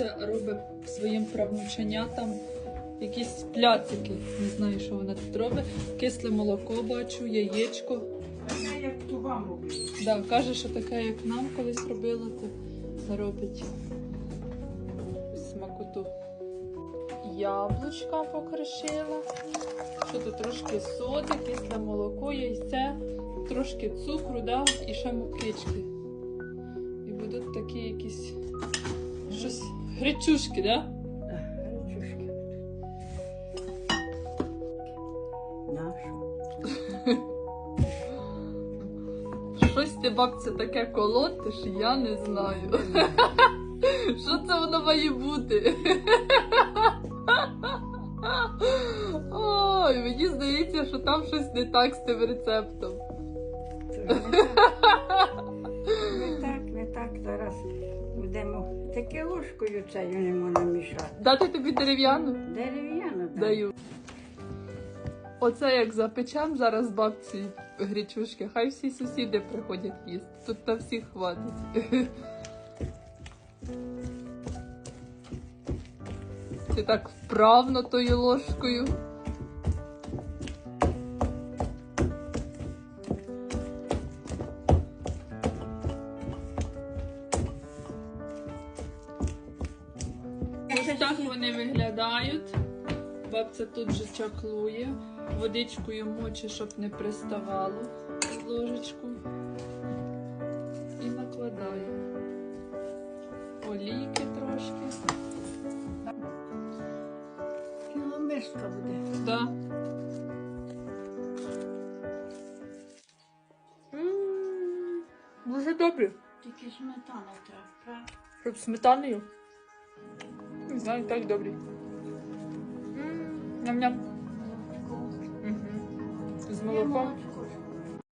бабця робить своїм правнученятам якісь пляцики. Не знаю, що вона тут робить. Кисле молоко бачу, яєчко. Це як ту вам робить. Да, каже, що таке, як нам колись робила, то робить смакоту. Яблучка покришила. Що тут трошки соди, кисле молоко, яйце, трошки цукру, да? і ще мукички. І будуть такі якісь щось гречушки, да? Чушки. Нашу. Щось ти бабця таке колотиш, я не знаю. Що це воно має бути? Ой, мені здається, що там щось не так з тим рецептом. Так. Зараз будемо таке ложкою цією не можна мішати. Дати тобі дерев'яну? Дерев'яно так. Даю. Оце як запечем зараз бабці гречушки. Хай всі сусіди приходять їсти. Тут на всіх хватить. Ти так вправно тою ложкою. Ось так вони виглядають. Бабця тут же чаклує, водичкою моче, щоб не приставало в ложечку. І накладає. Олійки трошки. Ну, миска буде. Да. Дуже добре. Тільки сметана треба, правда? Щоб сметаною. Не знаю, так добре. М, Ням-ням. Угу. З молоком.